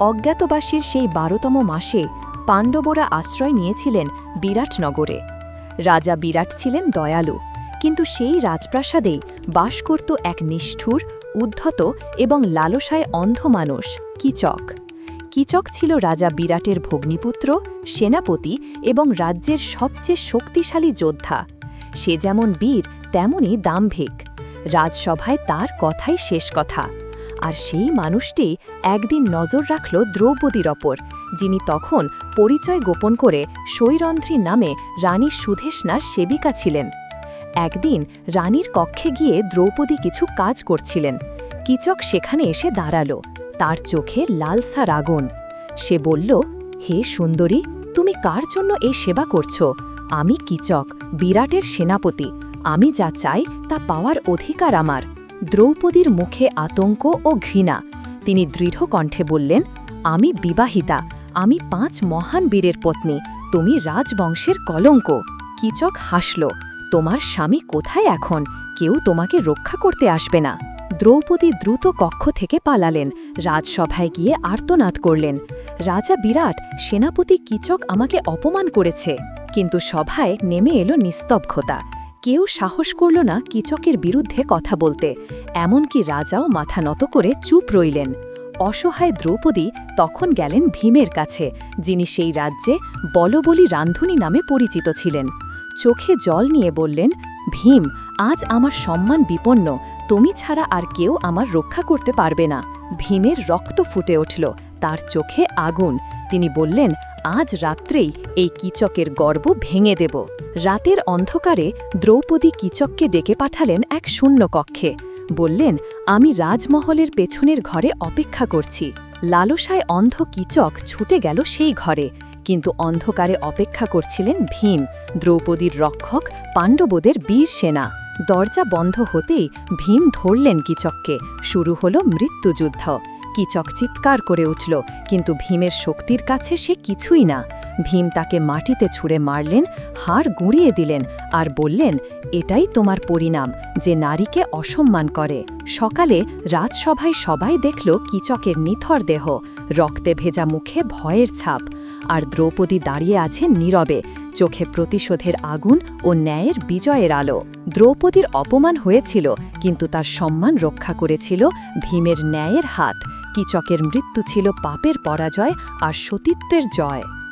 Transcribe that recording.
অজ্ঞাতবাসীর সেই বারোতম মাসে পাণ্ডবরা আশ্রয় নিয়েছিলেন বিরাটনগরে। রাজা বিরাট ছিলেন দয়ালু, কিন্তু সেই রাজপ্রাসাদেই বাস করত এক নিষ্ঠুর, উদ্ধত এবং লালসায় অন্ধ মানুষ, কিচক। কিচক ছিল রাজা বিরাটের ভগ্নিপুত্র, সেনাপতি এবং রাজ্যের সবচেয়ে শক্তিশালী যোদ্ধা। সে যেমন বীর, তেমনই দাম্ভিক। রাজসভায় তার কথাই শেষ কথা। আর সেই মানুষটি একদিন নজর রাখল দ্রৌপদীর ওপর, যিনি তখন পরিচয় গোপন করে সৈরন্ধ্রী নামে রানী সুধেষ্ণার সেবিকা ছিলেন। একদিন রানীর কক্ষে গিয়ে দ্রৌপদী কিছু কাজ করছিলেন। কিচক সেখানে এসে দাঁড়াল, তার চোখে লালসার আগুন। সে বলল, হে সুন্দরী, তুমি কার জন্য এই সেবা করছ? আমি কিচক, বিরাটের সেনাপতি। আমি যা চাই তা পাওয়ার অধিকার আমার। দ্রৌপদীর মুখে আতঙ্ক ও ঘৃণা। তিনি দৃঢ় কণ্ঠে বললেন, আমি বিবাহিতা, আমি পাঁচ মহান বীরের পত্নী, তুমি রাজবংশের কলঙ্ক। কিচক হাসল, তোমার স্বামী কোথায় এখন? কেউ তোমাকে রক্ষা করতে আসবে না। দ্রৌপদী দ্রুত কক্ষ থেকে পালালেন, রাজসভায় গিয়ে আর্তনাদ করলেন। রাজা বিরাট, সেনাপতি কিচক আমাকে অপমান করেছে। কিন্তু সভায় নেমে এলো নিস্তব্ধতা। কেউ সাহস করল না কিচকের বিরুদ্ধে কথা বলতে। এমনকি রাজাও মাথা নত করে চুপ রইলেন। অসহায় দ্রৌপদী তখন গেলেন ভীমের কাছে, যিনি সেই রাজ্যে বলবলি রান্ধুনি নামে পরিচিত ছিলেন। চোখে জল নিয়ে বললেন, ভীম, আজ আমার সম্মান বিপন্ন, তুমি ছাড়া আর কেউ আমার রক্ষা করতে পারবে না। ভীমের রক্ত ফুটে উঠল, তার চোখে আগুন। তিনি বললেন আজ রাত্রেই এই কিচকের গর্ব ভেঙে দেব। রাতের অন্ধকারে দ্রৌপদী কিচককে ডেকে পাঠালেন এক শূন্য কক্ষে। বললেন, আমি রাজমহলের পেছনের ঘরে অপেক্ষা করছি। লালসায় অন্ধ কিচক ছুটে গেল সেই ঘরে। কিন্তু অন্ধকারে অপেক্ষা করছিলেন ভীম, দ্রৌপদীর রক্ষক পাণ্ডবদের বীর সেনা। দরজা বন্ধ হতেই ভীম ধরলেন কিচককে। শুরু হল মৃত্যুযুদ্ধ। কিচক চিৎকার করে উঠল, কিন্তু ভীমের শক্তির কাছে সে কিছুই না। ভীম তাকে মাটিতে ছুঁড়ে মারলেন, হাড় গুঁড়িয়ে দিলেন আর বললেন, এটাই তোমার পরিণাম, যে নারীকে অসম্মান করে। সকালে রাজসভায় সবাই দেখল কিচকের নিথর দেহ, রক্তে ভেজা মুখে ভয়ের ছাপ, আর দ্রৌপদী দাঁড়িয়ে আছেন নীরবে, চোখে প্রতিশোধের আগুন ও ন্যায়ের বিজয়ের আলো। দ্রৌপদীর অপমান হয়েছিল, কিন্তু তার সম্মান রক্ষা করেছিল ভীমের ন্যায়ের হাত। কিচকের মৃত্যু ছিল পাপের পরাজয় আর সতীত্বের জয়।